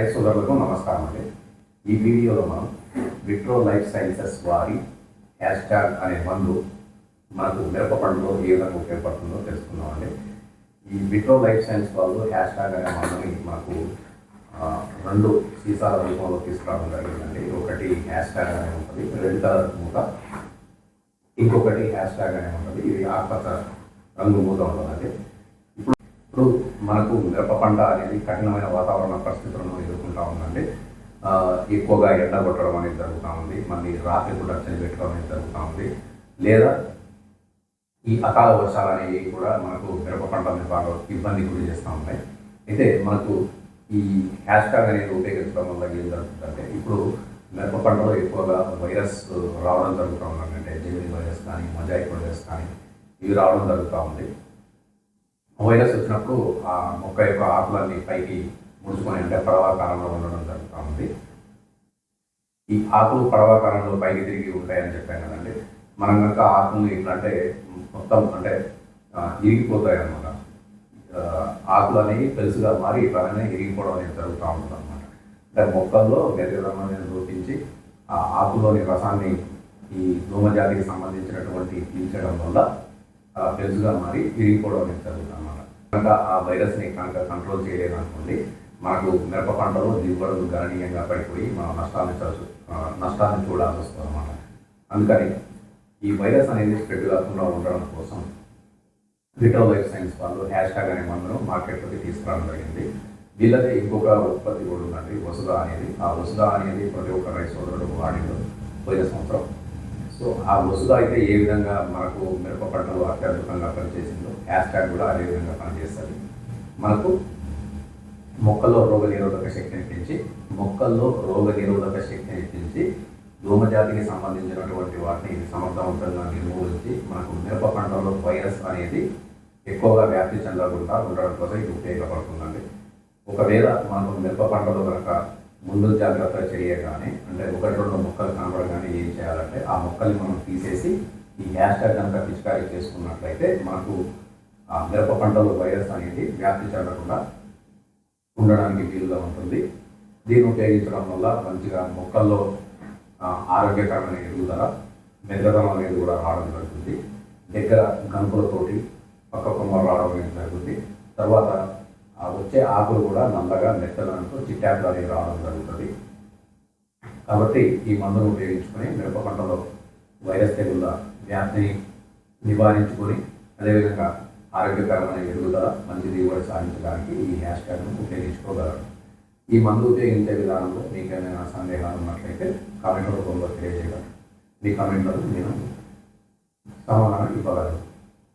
High సోదరులకు నమస్కారం అండి. ఈ వీడియోలో మనం విట్రో లైఫ్ సైన్సెస్ వారి హ్యాష్ ట్యాగ్ అనే మందు మనకు మిరప పండులో ఏ విధంగా ఉపయోగపడుతుందో తెలుసుకుందామండి ఈ విట్రో లైఫ్ సైన్స్ వాళ్ళు హ్యాష్ ట్యాగ్ అనే మందుని మనకు రెండు సీసాల రూపంలో తీసుకురావడం జరిగిందండి. ఒకటి హ్యాష్ ట్యాగ్ అనే ఉంటుంది రెడ్ కలర్ మూత. ఇంకొకటి హ్యాష్ ట్యాగ్ అనే ఉంటుంది. ఇది ఆకుపచ్చ రంగు మూత ఉంటుందండి. ఇప్పుడు మనకు మిరప పంట అనేది కఠినమైన వాతావరణ పరిస్థితులను ఎదుర్కొంటా ఉందండి. ఎక్కువగా ఎండ కొట్టడం అనేది జరుగుతూ ఉంది. మళ్ళీ రాత్రి కూడా చలి పెట్టడం అనేది జరుగుతూ ఉంది. లేదా ఈ అకాల వర్షాలు అనేవి కూడా మనకు మిరప పంట మీద బాగా ఇబ్బంది గురి చేస్తూ ఉంటాయి అయితే మనకు ఈ హ్యాష్ ట్యాగ్ అనేది ఉపయోగించడం వల్ల ఏం జరుగుతుందంటే ఇప్పుడు మిరప పంటలో ఎక్కువగా వైరస్ రావడం జరుగుతూ ఉందంటే అంటే జెమిని వైరస్ కానీ మజాయిక్ వైరస్ కానీ ఇవి రావడం జరుగుతూ ఉంది. వైరస్ వచ్చినప్పుడు ఆ మొక్క యొక్క ఆకులన్నీ పైకి ముడుచుకొని అంటే పడవాకారంలో ఉండడం జరుగుతూ ఉంది. ఈ ఆకులు పడవాకారంలో పైకి తిరిగి ఉంటాయని చెప్పాను కదండి. మనం కనుక ఆకులు ఏంటంటే మొత్తం అంటే ఇరిగిపోతాయి అనమాట ఆకులు అనేవి పెలుసుగా మారి ఇట్లానే ఇరిగిపోవడం అనేది జరుగుతూ ఉంటుంది అనమాట అంటే మొక్కల్లో గరిగదం అనేది రూపించి ఆ ఆకులోని రసాన్ని ఈ దోమజాతికి సంబంధించినటువంటి పీల్చడం వల్ల ఆ, మారి విరిగిపోవడం అనేది జరుగుతుంది అనమాట కనుక ఆ వైరస్ని కనుక కంట్రోల్ చేయలేదనుకోండి మనకు మిరప పంటలో దిగుబడులు గణనీయంగా పడిపోయి మనం నష్టాన్ని చూ నష్టాన్ని చూడాల్సి వస్తుంది అనమాట అందుకని ఈ వైరస్ అనేది స్ప్రెడ్ కాకుండా ఉండడం కోసం విటో లైఫ్ సైన్స్ వాళ్ళు హ్యాష్ ట్యాగ్ అనే మందును మార్కెట్లోకి తీసుకురావడం జరిగింది. వీళ్ళదే ఇంకొక ఉత్పత్తి కూడా ఉందండి వసుదా అనేది. ఆ వసుదా అనేది ప్రతి ఒక్క రైస్ సోదరుడు వాడిలో పోయిన సంవత్సరం సో ఆ వసుదా అయితే ఏ విధంగా మనకు మిరప పంటలు అత్యద్భుతంగా పనిచేసిందో హ్యాష్ ట్యాగ్ కూడా అదే విధంగా పనిచేస్తుంది. మనకు మొక్కల్లో రోగ నిరోధక శక్తిని పెంచి మొక్కల్లో రోగ నిరోధక శక్తిని పెంచి దోమజాతికి సంబంధించినటువంటి వాటిని సమర్థవంతంగా నిర్మూలించి మనకు మిరప పంటలో వైరస్ అనేది ఎక్కువగా వ్యాప్తి చెందకుండా ఉండడం కోసం ఇది ఉపయోగపడుతుందండి. ఒకవేళ మనకు మిరప పంటలో కనుక ముందు జాగ్రత్త చేయగానే అంటే ఒకటి రెండు మొక్కలు కనబడగానే ఏం చేయాలంటే ఆ మొక్కల్ని మనం తీసేసి ఈ హ్యాష్ ట్యాగ్ కనుక పిచికారీ చేసుకున్నట్లయితే మనకు ఆ మిరప పంటలో వైరస్ అనేది వ్యాప్తి చెందకుండా ఉండడానికి వీలుగా ఉంటుంది. దీన్ని ఉపయోగించడం వల్ల మంచిగా మొక్కల్లో ఆరోగ్యకరమైన ఎదుగుదల మెదగదనం అనేది కూడా రావడం జరుగుతుంది. దగ్గర గనుపులతోటి పక్క కొమ్మ రావడం అనేది జరుగుతుంది. తర్వాత వచ్చే ఆకులు కూడా నల్లగా మెత్తదనంతో చిట్టాకులు అనేవి రావడం జరుగుతుంది. కాబట్టి ఈ మందును ఉపయోగించుకొని మిరప పంటలో వైరస్ తెగుళ్ళ వ్యాప్తిని నివారించుకొని అదేవిధంగా ఆరోగ్యకరమైన ఎదుగుదల మంచి దిగుబడి సాధించడానికి ఈ హ్యాష్ ట్యాగ్ను ఉపయోగించుకోగలరు. ఈ మందు ఉపయోగించే విధానంలో మీకు ఏమైనా సందేహాలు ఉన్నట్లయితే కామెంట్ రూపంలో తెలియజేయగలరు. మీ కామెంట్లను నేను సమాధానం ఇవ్వగలను